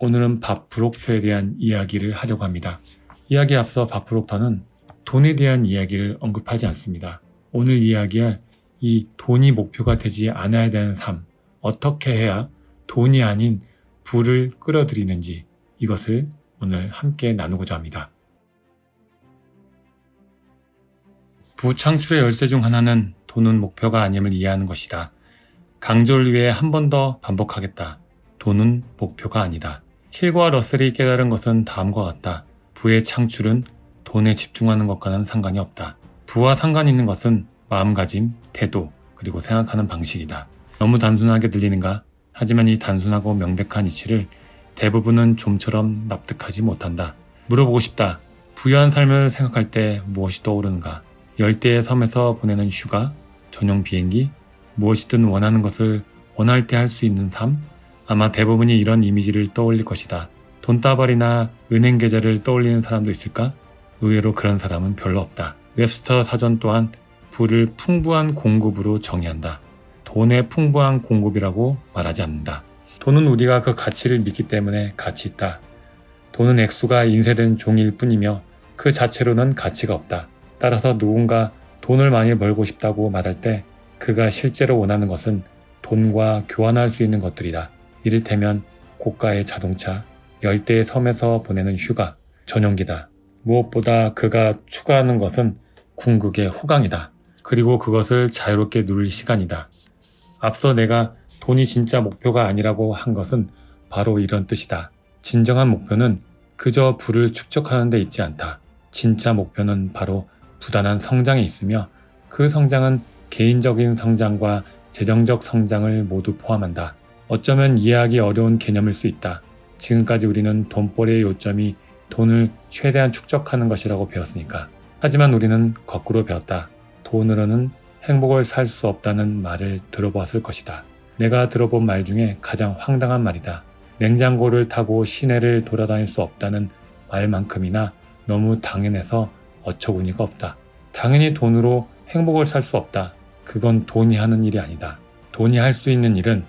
오늘은 밥브록터에 대한 이야기를 하려고 합니다. 이야기에 앞서 밥브록터는 돈에 대한 이야기를 언급하지 않습니다. 오늘 이야기할 이 돈이 목표가 되지 않아야 되는 삶, 어떻게 해야 돈이 아닌 부를 끌어들이는지 이것을 오늘 함께 나누고자 합니다. 부창출의 열쇠 중 하나는 돈은 목표가 아님을 이해하는 것이다. 강조를 위해 한 번 더 반복하겠다. 돈은 목표가 아니다. 힐과 러셀이 깨달은 것은 다음과 같다. 부의 창출은 돈에 집중하는 것과는 상관이 없다. 부와 상관 있는 것은 마음가짐, 태도, 그리고 생각하는 방식이다. 너무 단순하게 들리는가? 하지만 이 단순하고 명백한 이치를 대부분은 좀처럼 납득하지 못한다. 물어보고 싶다. 부유한 삶을 생각할 때 무엇이 떠오르는가? 열대의 섬에서 보내는 휴가, 전용 비행기, 무엇이든 원하는 것을 원할 때 할 수 있는 삶? 아마 대부분이 이런 이미지를 떠올릴 것이다. 돈다발이나 은행 계좌를 떠올리는 사람도 있을까? 의외로 그런 사람은 별로 없다. 웹스터 사전 또한 부를 풍부한 공급으로 정의한다. 돈의 풍부한 공급이라고 말하지 않는다. 돈은 우리가 그 가치를 믿기 때문에 가치 있다. 돈은 액수가 인쇄된 종일 뿐이며 그 자체로는 가치가 없다. 따라서 누군가 돈을 많이 벌고 싶다고 말할 때 그가 실제로 원하는 것은 돈과 교환할 수 있는 것들이다. 이를테면 고가의 자동차, 열대의 섬에서 보내는 휴가, 전용기다. 무엇보다 그가 추가하는 것은 궁극의 호강이다. 그리고 그것을 자유롭게 누릴 시간이다. 앞서 내가 돈이 진짜 목표가 아니라고 한 것은 바로 이런 뜻이다. 진정한 목표는 그저 부를 축적하는 데 있지 않다. 진짜 목표는 바로 부단한 성장에 있으며 그 성장은 개인적인 성장과 재정적 성장을 모두 포함한다. 어쩌면 이해하기 어려운 개념일 수 있다. 지금까지 우리는 돈벌이의 요점이 돈을 최대한 축적하는 것이라고 배웠으니까. 하지만 우리는 거꾸로 배웠다. 돈으로는 행복을 살 수 없다는 말을 들어봤을 것이다. 내가 들어본 말 중에 가장 황당한 말이다. 냉장고를 타고 시내를 돌아다닐 수 없다는 말만큼이나 너무 당연해서 어처구니가 없다. 당연히 돈으로 행복을 살 수 없다. 그건 돈이 하는 일이 아니다. 돈이 할 수 있는 일은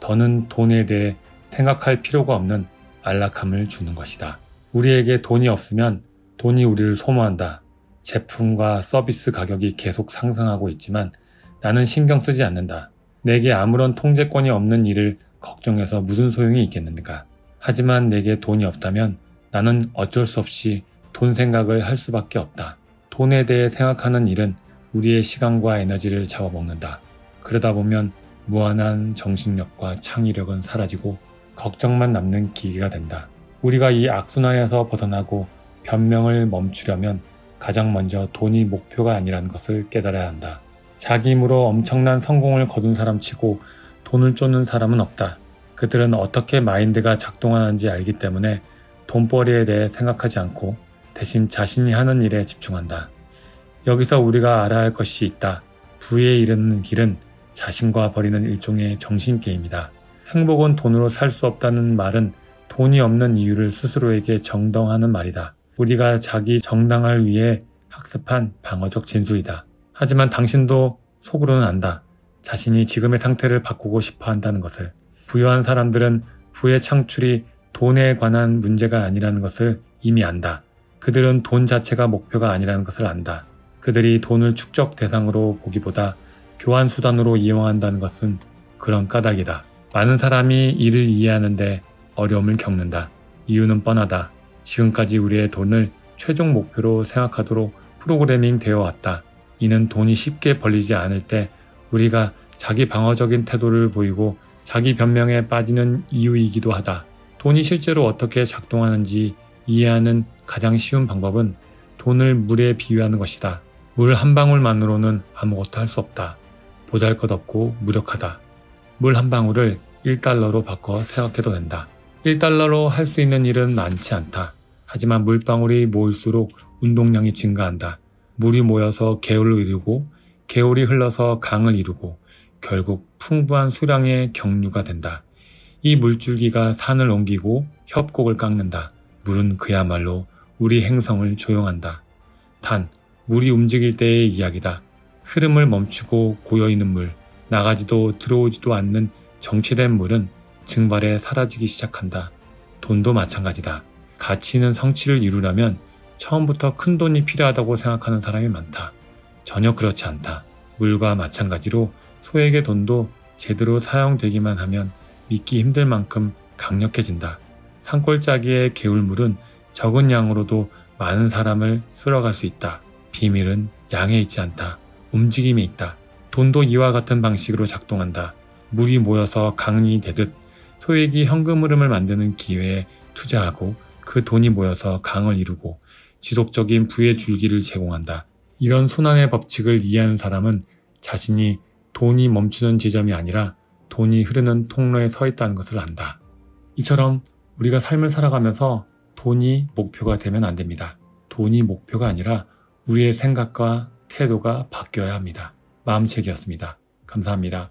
더는 돈에 대해 생각할 필요가 없는 안락함을 주는 것이다. 우리에게 돈이 없으면 돈이 우리를 소모한다. 제품과 서비스 가격이 계속 상승하고 있지만 나는 신경 쓰지 않는다. 내게 아무런 통제권이 없는 일을 걱정해서 무슨 소용이 있겠는가. 하지만 내게 돈이 없다면 나는 어쩔 수 없이 돈 생각을 할 수밖에 없다. 돈에 대해 생각하는 일은 우리의 시간과 에너지를 잡아먹는다. 그러다 보면 무한한 정신력과 창의력은 사라지고 걱정만 남는 기계가 된다. 우리가 이 악순환에서 벗어나고 변명을 멈추려면 가장 먼저 돈이 목표가 아니라는 것을 깨달아야 한다. 자기 힘으로 엄청난 성공을 거둔 사람 치고 돈을 쫓는 사람은 없다. 그들은 어떻게 마인드가 작동하는지 알기 때문에 돈벌이에 대해 생각하지 않고 대신 자신이 하는 일에 집중한다. 여기서 우리가 알아야 할 것이 있다. 부에 이르는 길은 자신과 버리는 일종의 정신게임이다. 행복은 돈으로 살 수 없다는 말은 돈이 없는 이유를 스스로에게 정당하는 말이다. 우리가 자기 정당을 위해 학습한 방어적 진술이다. 하지만 당신도 속으로는 안다. 자신이 지금의 상태를 바꾸고 싶어 한다는 것을. 부유한 사람들은 부의 창출이 돈에 관한 문제가 아니라는 것을 이미 안다. 그들은 돈 자체가 목표가 아니라는 것을 안다. 그들이 돈을 축적 대상으로 보기보다 교환 수단으로 이용한다는 것은 그런 까닭이다. 많은 사람이 이를 이해하는데 어려움을 겪는다. 이유는 뻔하다. 지금까지 우리의 돈을 최종 목표로 생각하도록 프로그래밍 되어 왔다. 이는 돈이 쉽게 벌리지 않을 때 우리가 자기 방어적인 태도를 보이고 자기 변명에 빠지는 이유이기도 하다. 돈이 실제로 어떻게 작동하는지 이해하는 가장 쉬운 방법은 돈을 물에 비유하는 것이다. 물 한 방울만으로는 아무것도 할 수 없다. 보잘 것 없고 무력하다. 물 한 방울을 1달러로 바꿔 생각해도 된다. 1달러로 할 수 있는 일은 많지 않다. 하지만 물방울이 모일수록 운동량이 증가한다. 물이 모여서 개울을 이루고 개울이 흘러서 강을 이루고 결국 풍부한 수량의 경류가 된다. 이 물줄기가 산을 옮기고 협곡을 깎는다. 물은 그야말로 우리 행성을 조용한다. 단, 물이 움직일 때의 이야기다. 흐름을 멈추고 고여있는 물, 나가지도 들어오지도 않는 정체된 물은 증발해 사라지기 시작한다. 돈도 마찬가지다. 가치 있는 성취를 이루려면 처음부터 큰 돈이 필요하다고 생각하는 사람이 많다. 전혀 그렇지 않다. 물과 마찬가지로 소에게 돈도 제대로 사용되기만 하면 믿기 힘들 만큼 강력해진다. 산골짜기의 개울물은 적은 양으로도 많은 사람을 쓸어갈 수 있다. 비밀은 양에 있지 않다. 움직임에 있다. 돈도 이와 같은 방식으로 작동한다. 물이 모여서 강이 되듯 소액이 현금 흐름을 만드는 기회에 투자하고 그 돈이 모여서 강을 이루고 지속적인 부의 줄기를 제공한다. 이런 순환의 법칙을 이해하는 사람은 자신이 돈이 멈추는 지점이 아니라 돈이 흐르는 통로에 서 있다는 것을 안다. 이처럼 우리가 삶을 살아가면서 돈이 목표가 되면 안 됩니다. 돈이 목표가 아니라 우리의 생각과 태도가 바뀌어야 합니다. 마음책이었습니다. 감사합니다.